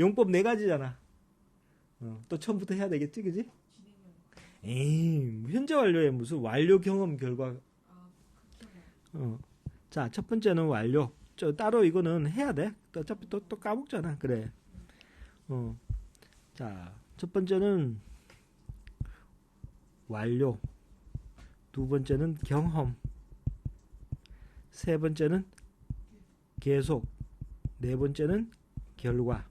용법 네 가지잖아. 어, 또 처음부터 해야 되겠지, 그지? 에이, 현재 완료에 무슨 완료 경험 결과. 어. 자, 첫 번째는 완료. 저 따로 이거는 해야 돼. 또 어차피 또, 또 까먹잖아. 그래. 어. 자, 첫 번째는 완료. 두 번째는 경험. 세 번째는 계속. 네 번째는 결과.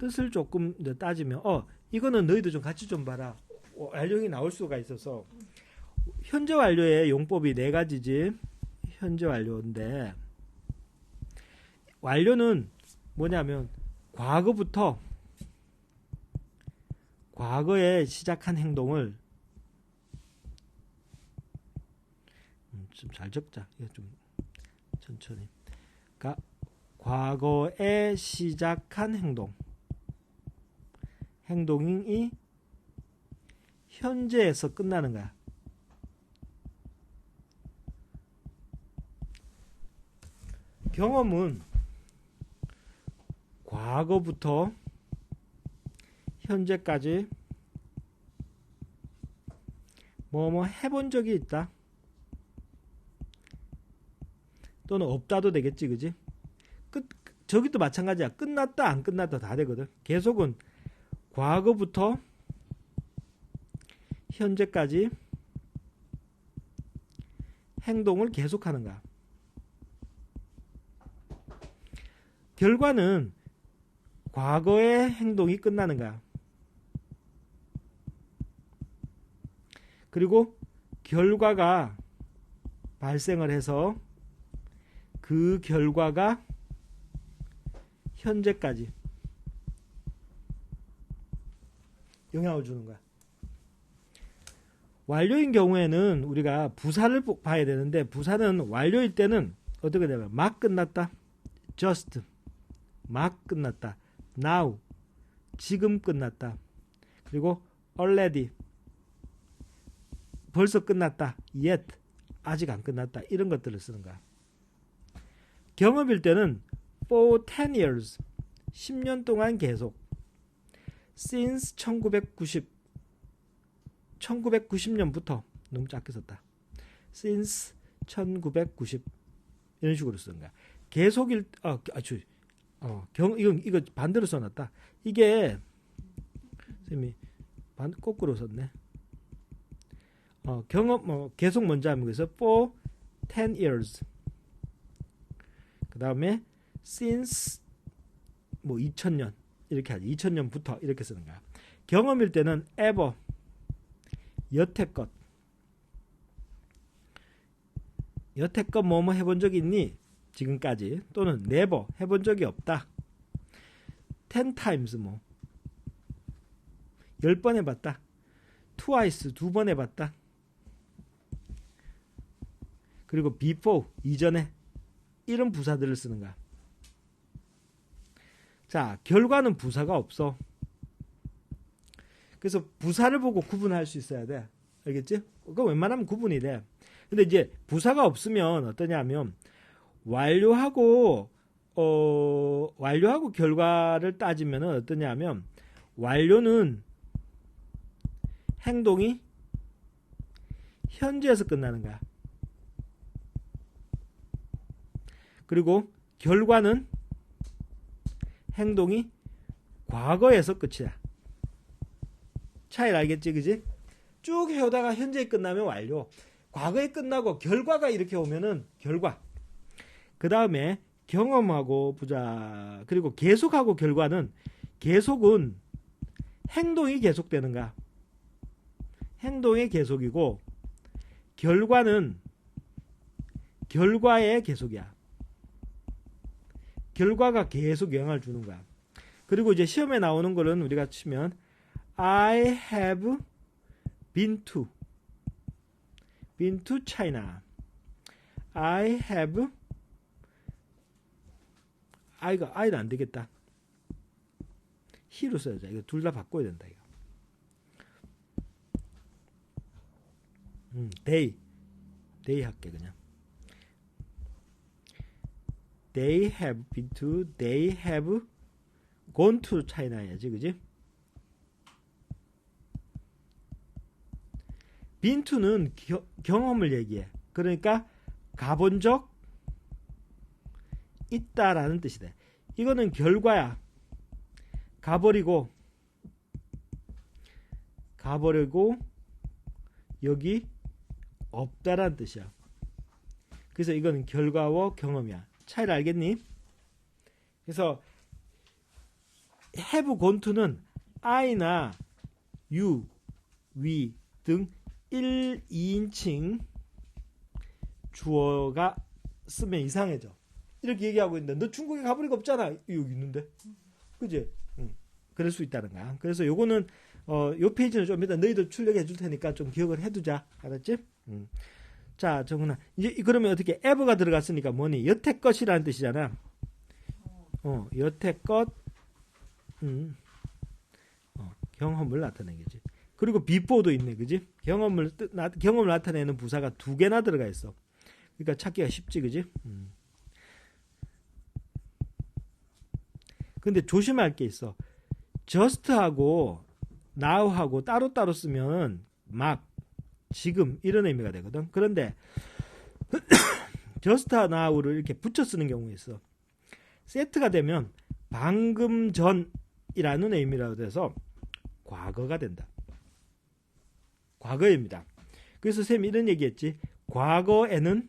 뜻을 조금 더 따지면, 어, 이거는 너희도 좀 같이 좀 봐라. 어, 완료형이 나올 수가 있어서. 현재 완료의 용법이 네 가지지. 현재 완료인데, 완료는 뭐냐면, 과거부터, 과거에 시작한 행동을, 음, 좀잘 적자. 좀 천천히. 그러니까 과거에 시작한 행동. 행동이 현재에서 끝나는 거야. 경험은 과거부터 현재까지 뭐뭐 해본 적이 있다. 또는 없다도 되겠지, 그지? 끝, 저기도 마찬가지야. 끝났다, 안 끝났다 다 되거든. 계속은 과거부터 현재까지 행동을 계속하는 거야. 결과는 과거의 행동이 끝나는 거야. 그리고 결과가 발생을 해서 그 결과가 현재까지 영향을 주는 거야. 완료인 경우에는 우리가 부사를 봐야 되는데 부사는 완료일 때는 어떻게 되면 막 끝났다. just 막 끝났다. now 지금 끝났다. 그리고 already 벌써 끝났다. yet 아직 안 끝났다. 이런 것들을 쓰는 거야. 경험일 때는 for 10 years 10년 동안 계속 since 1990 1990년부터 너무 작게 썼다. since 1990 이런 식으로 쓰는 거야. 계속일 어, 아주 어, 경 이거 이거 반대로 써놨다. 이게 쌤이 반 거꾸로 썼네. 어, 경험 뭐 계속 먼저 하면 그래서 for 10 years. 그 다음에 since 뭐 2000년 이렇게 하지. 2000년부터 이렇게 쓰는 거야. 경험일 때는 ever 여태껏 여태껏 뭐뭐 해본 적 있니? 지금까지 또는 never 해본 적이 없다. 10 times 뭐 10번 해봤다. twice 두 번 해봤다. 그리고 before 이전에 이런 부사들을 쓰는 거야. 자, 결과는 부사가 없어. 그래서 부사를 보고 구분할 수 있어야 돼. 알겠지? 그거 웬만하면 구분이 돼. 근데 이제 부사가 없으면 어떠냐면 완료하고 어 완료하고 결과를 따지면 어떠냐면 완료는 행동이 현재에서 끝나는 거야. 그리고 결과는 행동이 과거에서 끝이야. 차이를 알겠지, 그지? 쭉 해오다가 현재에 끝나면 완료. 과거에 끝나고 결과가 이렇게 오면은 결과. 그 다음에 경험하고 보자. 그리고 계속하고 결과는 계속은 행동이 계속되는가. 행동의 계속이고 결과는 결과의 계속이야. 결과가 계속 영향을 주는 거야. 그리고 이제 시험에 나오는 거는 우리가 치면 I have been to been to China. I have I가 I는 안 되겠다. he로 써야죠. 이거 둘 다 바꿔야 된다 이거. 음, they they 할게 그냥. They have been to, they have gone to China야지, 그지? been to는 겨, 경험을 얘기해. 그러니까 가본 적 있다라는 뜻이다. 이거는 결과야. 가버리고 가버리고 여기 없다라는 뜻이야. 그래서 이거는 결과와 경험이야. 차이를 알겠니? 그래서 have to는 I나 you, we 등 1, 2인칭 주어가 쓰면 이상해져. 이렇게 얘기하고 있는데 너 중국에 가버리가 없잖아. 여기 있는데. 그지? 응. 그럴 수 있다는 거야. 그래서 요거는 어, 요 페이지는 좀 이따 너희들 출력해 줄 테니까 좀 기억을 해두자. 알았지? 음. 자, 정훈아. 이제 그러면 어떻게 에버가 들어갔으니까 뭐니? 여태껏이라는 뜻이잖아. 어, 여태껏 음. 어, 경험을 나타내겠지. 그리고 비포도 있네, 그지? 경험을 나, 경험을 나타내는 부사가 두 개나 들어가 있어. 그러니까 찾기가 쉽지, 그지? 음. 근데 조심할 게 있어. just하고 now하고 따로따로 쓰면 막 지금 이런 의미가 되거든. 그런데 just now를 이렇게 붙여 쓰는 경우가 있어. 세트가 되면 방금 전이라는 의미라고 돼서 과거가 된다. 과거입니다. 그래서 쌤이 이런 얘기했지. 과거에는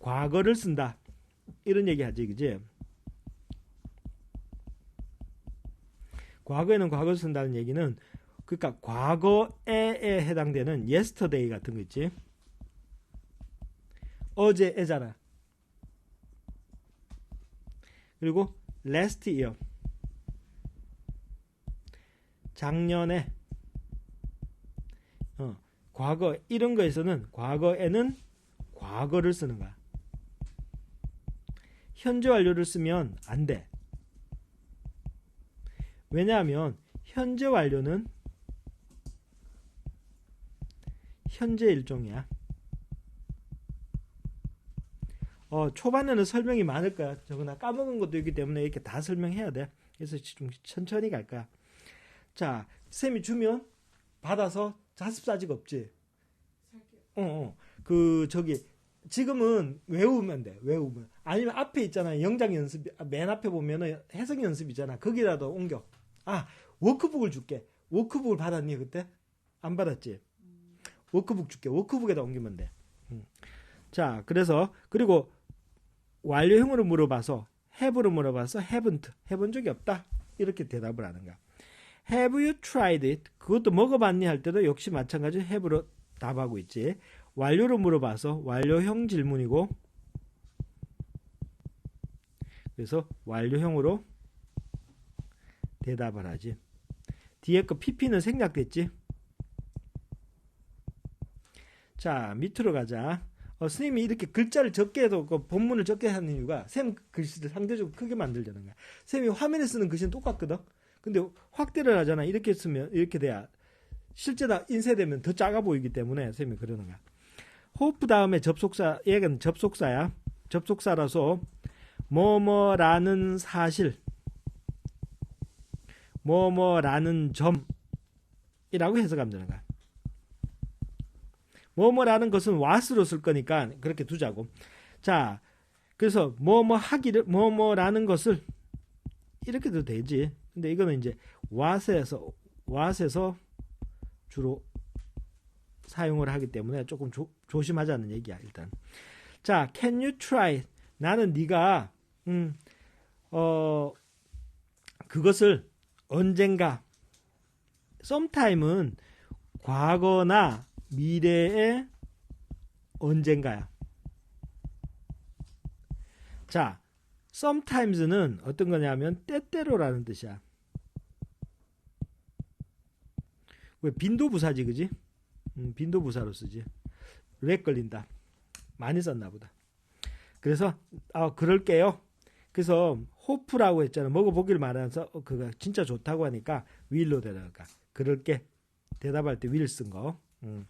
과거를 쓴다. 이런 얘기 하지, 그지? 과거에는 과거를 쓴다는 얘기는 그러니까 과거에에 해당되는 yesterday 같은 거 있지. 어제애잖아. 그리고 last year. 작년에 어, 과거 이런 거에서는 과거에는 과거를 쓰는 거야. 현재 완료를 쓰면 안 돼. 왜냐하면 현재 완료는 현재 일종이야. 어, 초반에는 설명이 많을 거야. 저거나 까먹은 것도 있기 때문에 이렇게 다 설명해야 돼. 그래서 좀 천천히 갈 거야. 자, 쌤이 주면 받아서 자습사직 없지. 어, 어. 그 저기 지금은 외우면 돼. 외우면. 아니면 앞에 있잖아. 영장 연습 맨 앞에 보면은 해석 연습이잖아. 거기라도 옮겨. 아, 워크북을 줄게. 워크북을 받았니 그때? 안 받았지. 워크북 줄게. 워크북에다 옮기면 돼. 음. 자, 그래서 그리고 완료형으로 물어봐서 have로 물어봐서 haven't 해본 적이 없다. 이렇게 대답을 하는 거야. Have you tried it? 그것도 먹어봤니 할 때도 역시 마찬가지 have로 답하고 있지. 완료로 물어봐서 완료형 질문이고 그래서 완료형으로 대답을 하지. 뒤에 거 PP는 생략됐지. 자 밑으로 가자. 어, 스님이 이렇게 글자를 적게 해도 그 본문을 적게 하는 이유가 쌤 글씨를 상대적으로 크게 만들려는 거야. 쌤이 화면에 쓰는 글씨는 똑같거든. 근데 확대를 하잖아. 이렇게 쓰면 이렇게 돼야 실제다 인쇄되면 더 작아 보이기 때문에 쌤이 그러는 거야. 호프 다음에 접속사 얘는 접속사야. 접속사라서 뭐뭐라는 사실 뭐뭐라는 점이라고 해석하면 되는 거야. 뭐뭐라는 것은 what으로 쓸 거니까 그렇게 두자고. 자, 그래서 뭐뭐 하기를 뭐뭐라는 것을 이렇게도 되지. 근데 이거는 이제 what에서 what에서 주로 사용을 하기 때문에 조금 조, 조심하자는 얘기야 일단. 자, can you try? 나는 네가 음, 어 그것을 언젠가 sometime은 과거나 미래의 언젠가야. 자, sometimes는 어떤 거냐면 때때로라는 뜻이야. 왜 빈도 부사지 그지? 음, 빈도 부사로 쓰지. 렉 걸린다. 많이 썼나 보다. 그래서 아 그럴게요. 그래서 호프라고 했잖아. 먹어보기를 말하면서 어, 그거 진짜 좋다고 하니까 윌로 대답할까. 그럴게. 대답할 때 윌 쓴 거. 음.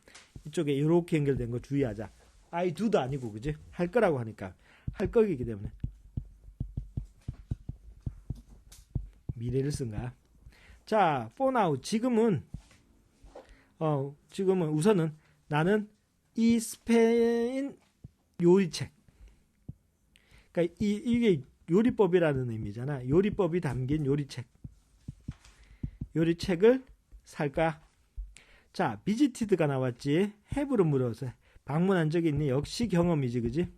이쪽에 이렇게 연결된 거 주의하자. I do도 아니고 그지? 할 거라고 하니까 할 거이기 때문에. 미래를 쓴 거야. 자, for now 지금은 어 지금은 우선은 나는 이 스페인 요리책. 그러니까 이 이게 요리법이라는 의미잖아. 요리법이 담긴 요리책. 요리책을 살까? 자, 비지티드가 나왔지. 해부를 물어서 방문한 적이 있니? 역시 경험이지, 그지?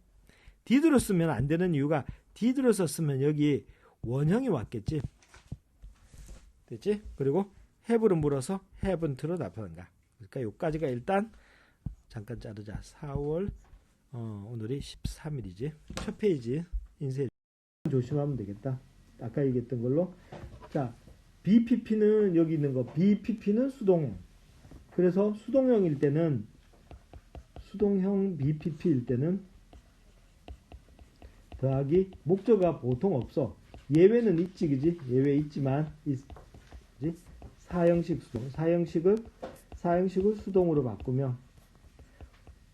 디드로 쓰면 안 되는 이유가 디드로 썼으면 여기 원형이 왔겠지. 됐지? 그리고 해부를 물어서 해븐트로 답한다. 그러니까 요까지가 일단 잠깐 자르자. 4월 어, 오늘이 13일이지. 첫 페이지 인쇄 조심하면 되겠다. 아까 얘기했던 걸로. 자, BPP는 여기 있는 거. BPP는 수동형. 그래서 수동형일 때는 수동형 BPP일 때는 더하기 목적어가 보통 없어. 예외는 있지, 그지? 예외 있지만, 있, 그지? 사형식 수동. 사형식을, 사형식을 수동으로 바꾸면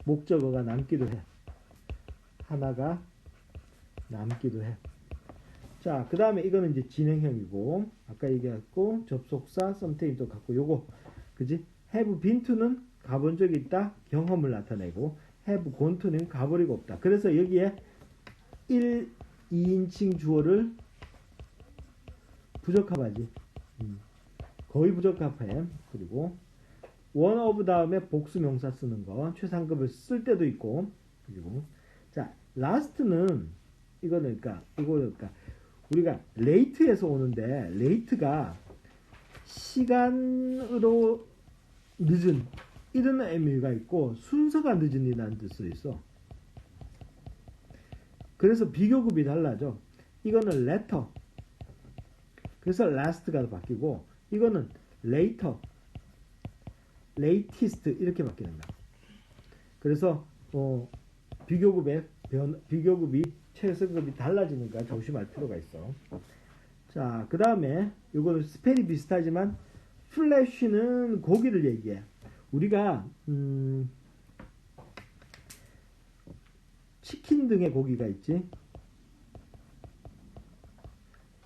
목적어가 남기도 해. 하나가 남기도 해. 자, 그 다음에 이거는 이제 진행형이고, 아까 얘기했고, 접속사, 썸테임도 갖고, 요거, 그지? Been to는 가본 적이 있다, 경험을 나타내고, gone to는 가버리고 없다. 그래서 여기에 1, 2인칭 주어를 부적합하지. 음, 거의 부적합해. 그리고 one of 다음에 복수 명사 쓰는 거, 최상급을 쓸 때도 있고, 그리고 자, last는 이거는 그러니까 이거 그러니까 우리가 late에서 오는데 late가 시간으로 늦은 이런 의미가 있고 순서가 늦은이라는 뜻도 있어. 그래서 비교급이 달라져. 이거는 later. 그래서 last가 바뀌고 이거는 later, latest 이렇게 바뀌는 거야. 그래서 어, 비교급의 변, 비교급이 최상급이 달라지니까 조심할 필요가 있어. 자, 그 다음에 이거는 스펠이 비슷하지만 플래쉬는 고기를 얘기해. 우리가 음, 치킨 등의 고기가 있지.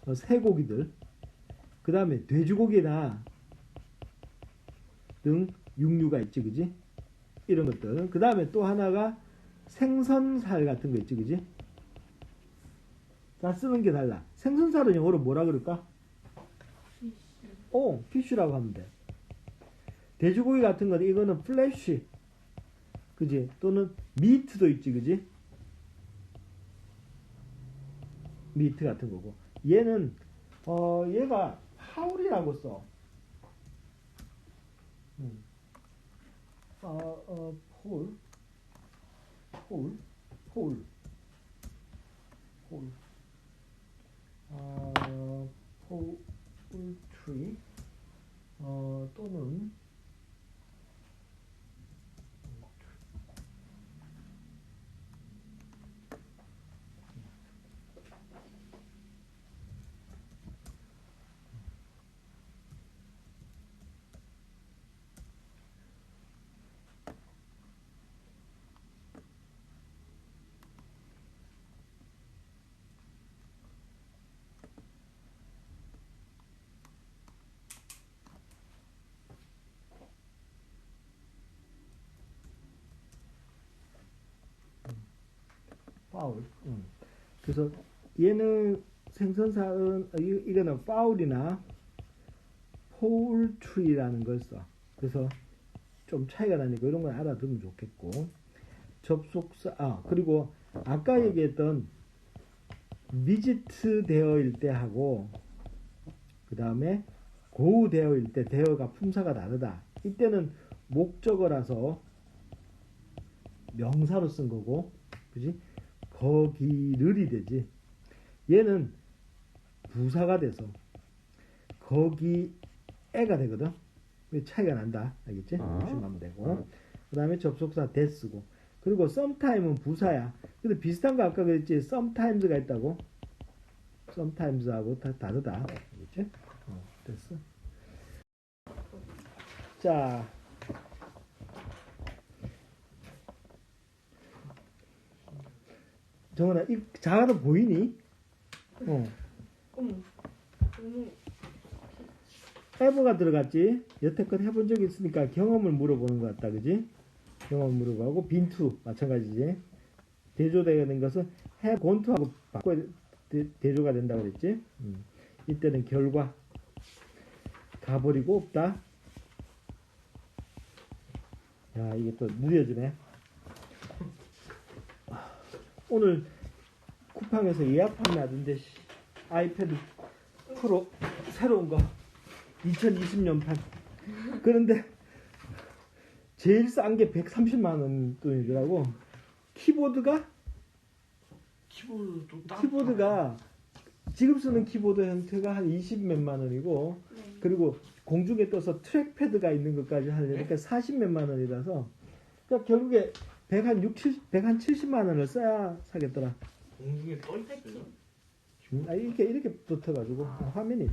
어, 새고기들. 그 다음에 돼지고기나 등 육류가 있지, 그지? 이런 것들. 그 다음에 또 하나가 생선살 같은 거 있지, 그지? 다 쓰는 게 달라. 생선살은 영어로 뭐라 그럴까? 오, 피쉬라고 하면 돼. 돼지고기 같은 건 이거는 플래쉬. 그지? 또는 미트도 있지, 그지? 미트 같은 거고. 얘는, 어, 얘가 파울이라고 써. 음. 어, 어, 폴. 폴. 폴. 폴. 어, 폴 트리. 어, 또는 파울. 음. 그래서 얘는 생선살은 어, 이- 이거는 파울이나 폴트리라는 걸 써. 그래서 좀 차이가 나니까 이런 걸 알아두면 좋겠고 접속사 아 그리고 아까 얘기했던 비지트 되어일 때 하고 그 다음에 고우 되어일 때 되어가 품사가 다르다. 이때는 목적어라서 명사로 쓴 거고 그지? 거기를이 되지. 얘는 부사가 돼서 거기에가 되거든. 그 차이가 난다. 알겠지? 아. 조심하면 되고. 그 다음에 접속사 데스고. 그리고 sometime은 부사야. 근데 비슷한 거 아까 그랬지? sometimes가 있다고. sometimes하고 다 다르다. 알겠지? 어, 됐어. 자. 정은아, 이 자가도 보이니? 어. 어머, 너무 ever가 들어갔지. 여태껏 해본 적이 있으니까 경험을 물어보는 것 같다, 그지? 경험 물어보고 to 마찬가지지. 대조되는 것은 to하고 바꿔야 대, 대조가 된다 그랬지. 음. 이때는 결과 가버리고 없다. 야 이게 또 느려지네. 오늘 쿠팡에서 예약 판매하던데 씨, 아이패드 프로 새로운 거. 2020년판. 그런데 제일 싼 게 130만 원 돈이더라고. 키보드가? 키보드도 따로 키보드가 지금 쓰는 키보드 형태가 한 20 몇만 원이고 네. 그리고 공중에 떠서 트랙패드가 있는 것까지 하려니까 40 몇만 원이라서. 그러니까 결국에 100한 6, 70, 100한 70만 원을 써야 사겠더라. 공중에 떠 있어요. 아, 이렇게 이렇게 붙어가지고 화면이.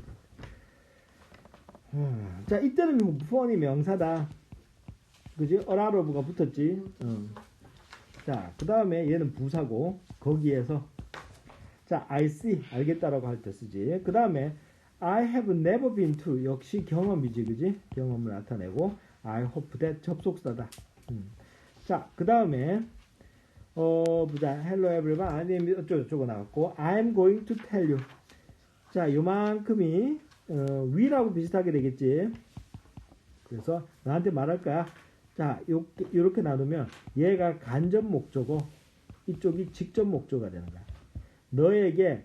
음, 자 이때는 뭐 폰이 명사다. 그지? 어라로브가 붙었지. 어. 자, 그 다음에 얘는 부사고 거기에서 자 I see 알겠다라고 할 때 쓰지. 그 다음에 I have never been to 역시 경험이지, 그지? 경험을 나타내고 I hope that 접속사다. 음. 자, 그 다음에 어, 보자. Hello everyone. 아니, 어쩌고 저쩌고 나왔고, I'm going to tell you. 자, 요만큼이, 어, 위라고 비슷하게 되겠지. 그래서 나한테 말할 거야. 자, 요, 요렇게 나누면 얘가 간접 목조고, 이쪽이 직접 목조가 되는 거야. 너에게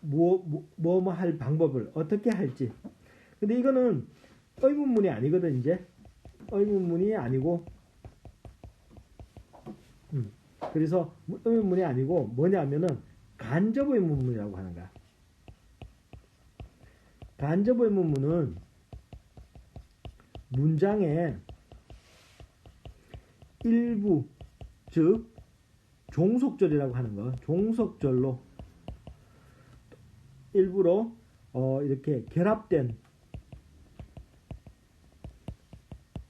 뭐, 뭐, 뭐, 뭐 할 방법을 어떻게 할지. 근데 이거는 의문문이 아니거든, 이제. 의문문이 아니고, 그래서 의문문이 아니고 뭐냐면은 간접 의 문문이라고 하는 거야. 간접 의 문문은 문장의 일부 즉 종속절이라고 하는 거 종속절로 일부러 어, 이렇게 결합된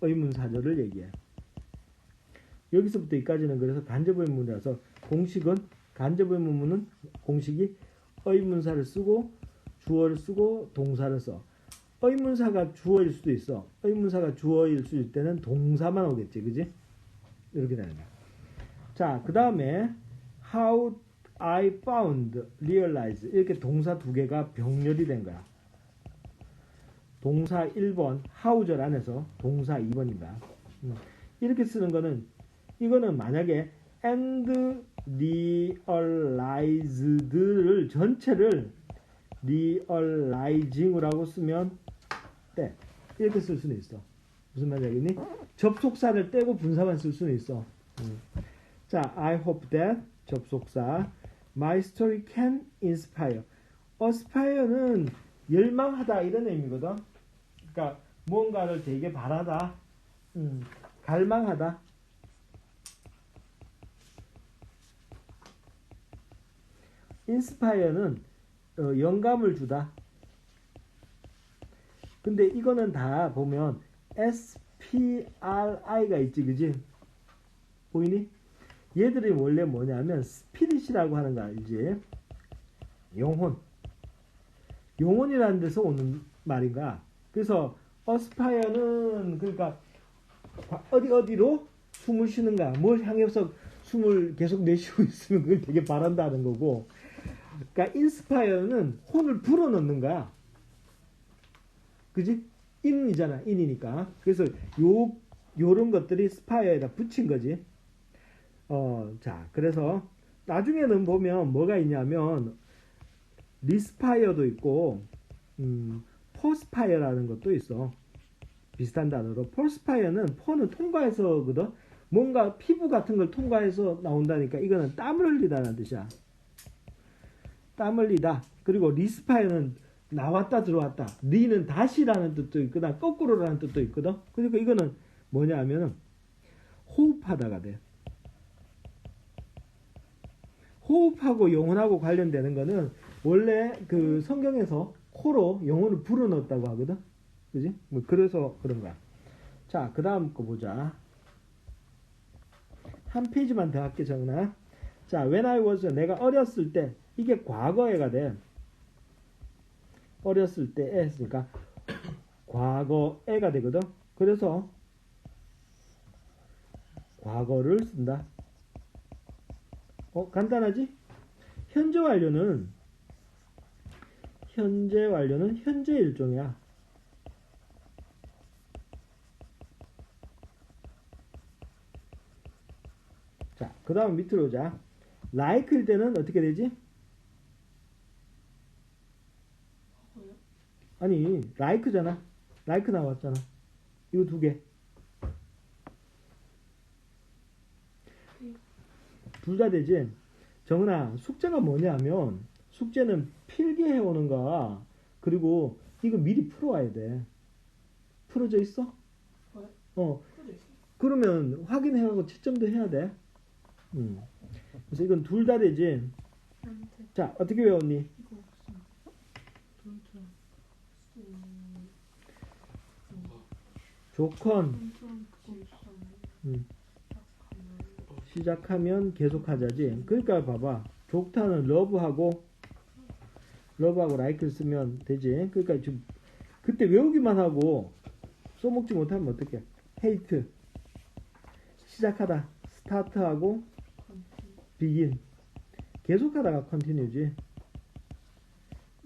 의문사절을 얘기해. 여기서부터 여기까지는 그래서 간접 의문이라서 공식은 간접 의문문은 공식이 의문사를 쓰고 주어를 쓰고 동사를 써. 의문사가 주어일 수도 있어. 의문사가 주어일 수 있을 때는 동사만 오겠지, 그지? 이렇게 되는 거야. 자, 그 다음에 how I found, realize 이렇게 동사 두 개가 병렬이 된 거야. 동사 1번 how절 안에서 동사 2번인가. 이렇게 쓰는 거는 이거는 만약에 and realized를 전체를 realizing이라고 쓰면 때 이렇게 쓸 수는 있어. 무슨 말인지 알겠니? 접속사를 떼고 분사만 쓸 수는 있어. 음. 자, I hope that 접속사 my story can inspire. aspire는 열망하다 이런 의미거든. 그러니까 뭔가를 되게 바라다, 음, 갈망하다. 인스파이어는 어, 영감을 주다. 근데 이거는 다 보면 SPRI가 있지, 그지? 보이니? 얘들이 원래 뭐냐면 스피릿이라고 하는 거 알지? 영혼. 영혼이라는 데서 오는 말인가? 그래서 어스파이어는 그러니까 어디 어디로 숨을 쉬는가? 뭘 향해서 숨을 계속 내쉬고 있으면 그걸 되게 바란다는 거고 그러니까 인스파이어는 혼을 불어넣는 거야. 그지? 인이잖아. 인이니까. 그래서 요 요런 것들이 스파이어에다 붙인 거지. 어, 자, 그래서 나중에는 보면 뭐가 있냐면 리스파이어도 있고 음, 포스파이어라는 것도 있어. 비슷한 단어로 폴스파이어는 포는 통과해서거든. 뭔가 피부 같은 걸 통과해서 나온다니까 이거는 땀을 흘리다는 뜻이야. 땀 흘리다. 그리고 리스파이어는 나왔다 들어왔다. 리는 다시라는 뜻도 있거든. 거꾸로라는 뜻도 있거든. 그러니까 이거는 뭐냐 하면은 호흡하다가 돼. 호흡하고 영혼하고 관련되는 거는 원래 그 성경에서 코로 영혼을 불어넣었다고 하거든. 그지? 뭐 그래서 그런 거야. 자, 그 다음 거 보자. 한 페이지만 더 할게, 정나. 자, when I was, 내가 어렸을 때, 이게 과거에가 돼. 어렸을 때 했으니까, 과거에가 되거든. 그래서 과거를 쓴다. 어, 간단하지? 현재 완료는 현재 완료는 현재 일종이야. 자, 그 다음 밑으로 오자. like일 때는 어떻게 되지? 과거요? 아니, like잖아. like 나왔잖아. 이거 두 개. 둘 다 되지? 정은아, 숙제가 뭐냐면, 숙제는 필기해 오는 거야. 그리고 이거 미리 풀어와야 돼. 풀어져 있어? 네. 어. 그러면 확인해가고 채점도 해야 돼. 음. 그래서 이건 둘 다 되지? 자, 어떻게 외웠니? 이거 없음. 돈트 조건, 돈트 질성 음. 시작하면 계속하자지. 그러니까 봐봐. 좋다는 러브하고 러브하고 like를 쓰면 되지. 그러니까 지금 그때 외우기만 하고 써먹지 못하면 어떡해? hate 시작하다 컨티 begin 계속하다가 continue지.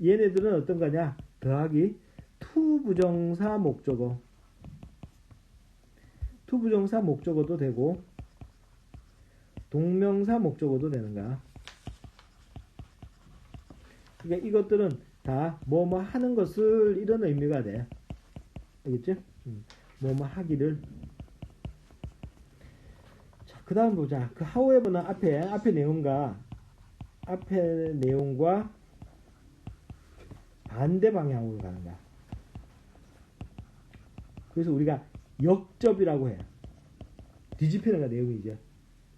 얘네들은 어떤 거냐? 더하기 to 부정사 목적어 to 부정사 목적어도 되고 동명사 목적어도 되는 거야. 그러니까 이것들은 다 뭐 뭐 하는 것을 이런 의미가 돼. 알겠지? 음, 뭐뭐 하기를. 자, 그 다음 보자. 그 however는 앞에, 앞에 내용과, 앞에 내용과 반대 방향으로 가는 거야. 그래서 우리가 역접이라고 해. 뒤집히는 거야, 내용이죠.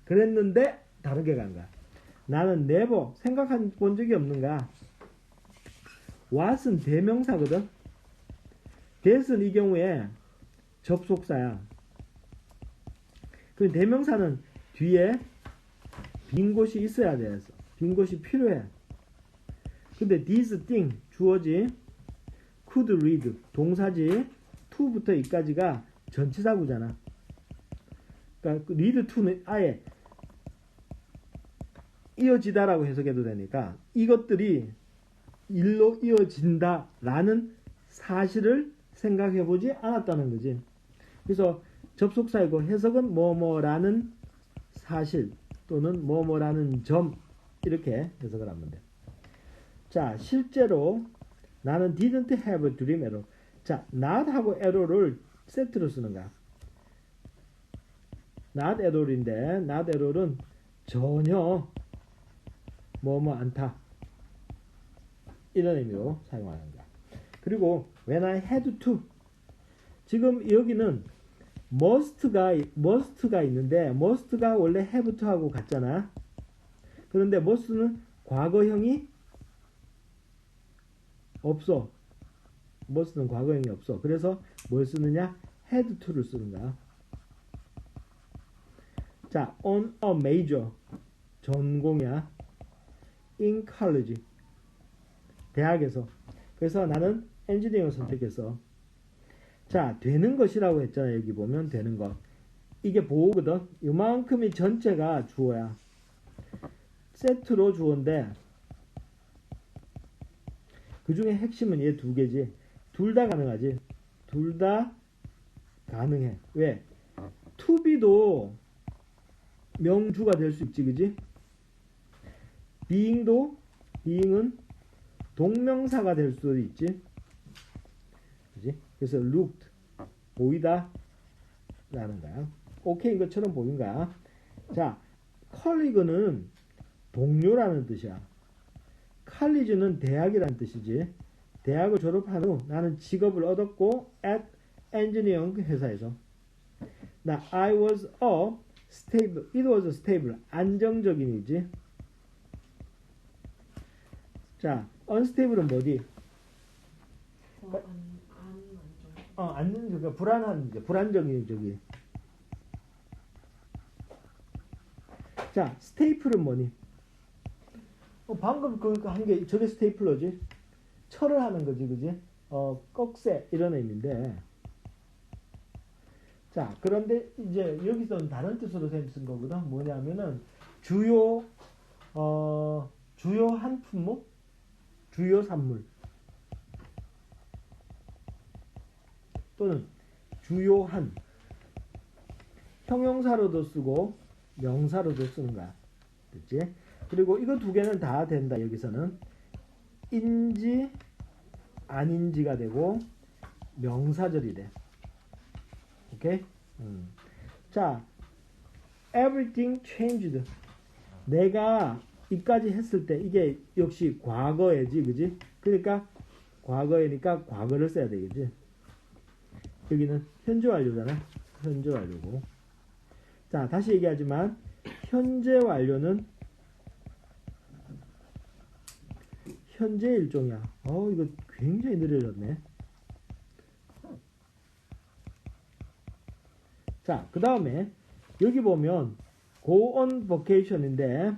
그랬는데 다르게 간 거야. 나는 never 생각한 본 적이 없는가. what은 대명사거든. that은 이 경우에 접속사야. 그 대명사는 뒤에 빈 곳이 있어야 돼서 빈 곳이 필요해. 근데 this thing 주어지 could read 동사지 to부터 이까지가 전치사구잖아. 그러니까 그 read to는 아예 이어지다라고 해석해도 되니까 이것들이 일로 이어진다라는 사실을 생각해 보지 않았다는 거지. 그래서 접속사이고 해석은 뭐뭐라는 사실 또는 뭐뭐라는 점 이렇게 해석을 하면 돼. 자, 실제로 나는 didn't have a dream all. 자, not하고 all을 세트로 쓰는 거야. not at all인데 not at all은 전혀 뭐뭐 않다. 이런 의미로 사용하는 거야. 그리고 when I had to 지금 여기는 must가 must가 있는데 must가 원래 have to하고 같잖아. 그런데 must는 과거형이 없어. Must는 과거형이 없어. 그래서 뭘 쓰느냐? had to를 쓰는 거야. 자, on a major 전공이야. in college 대학에서 그래서 나는 엔지니어를 선택했어 자 되는 것이라고 했잖아 여기 보면 되는 것 이게 보호거든 이만큼이 전체가 주어야 세트로 주어인데 그 중에 핵심은 얘 두 개지 둘 다 가능하지 둘 다 가능해 왜 투비도 명주가 될 수 있지 그지 being도 being은 동명사가 될 수도 있지. 그지? 그래서 looked 보이다 라는 거야. 오케이인 것처럼 보인 거야. 자, colleague는 동료라는 뜻이야. college는 대학이라는 뜻이지. 대학을 졸업한 후 나는 직업을 얻었고 at engineering 회사에서 나 I was a stable, it was a stable 안정적인이지. 자, unstable은 뭐지? 어 안 안 안정 어, 안는 그러니까 불안한 불안정인 저기. 자, 스테이플은 뭐니? 어, 방금 그 한 게 저게 스테이플러지. 철을 하는 거지, 그지? 어, 꺽쇠 이런 의미인데. 자 그런데 이제 여기서는 다른 뜻으로 쌤쓴 거거든. 뭐냐면은 주요 어 주요 한 품목 주요 산물. 또는 주요한. 형용사로도 쓰고 명사로도 쓰는 거야. 됐지 그리고 이거 두 개는 다 된다 여기서는. 인지 아닌지가 되고 명사절이 돼. 오케이? 음. 자 everything changed. 내가 이까지 했을 때 이게 역시 과거예지 그지? 그러니까 과거이니까 과거를 써야 되겠지. 여기는 현재 완료잖아. 현재 완료고. 자 다시 얘기하지만 현재 완료는 현재 일종이야. 어 이거 굉장히 느려졌네. 자 그 다음에 여기 보면 go on vacation인데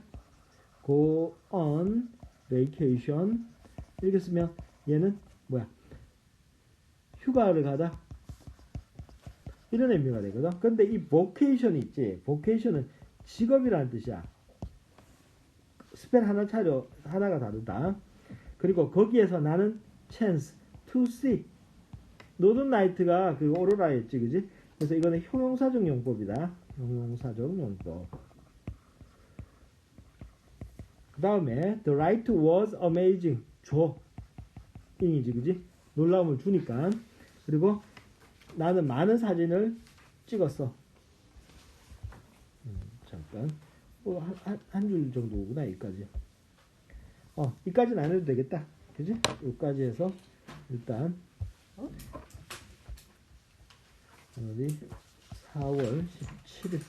go on vacation 이렇게 쓰면 얘는 뭐야? 휴가를 가다? 이런 의미가 되거든. 근데 이 vocation 있지. vocation은 직업이라는 뜻이야. 스펠 하나 차려 하나가 다르다. 그리고 거기에서 나는 chance to see. 노든 나이트가 그 오로라였지 그지? 그래서 이거는 형용사적 용법이다. 형용사적 용법. 그 다음에 the light was amazing. 줘. 인이지 그지? 놀라움을 주니까. 그리고 나는 많은 사진을 찍었어. 음, 잠깐. 어, 한줄 정도구나 여기까지. 어 이까지는 안 해도 되겠다 그지 여기까지 해서 일단 어? 오늘이 4월 17일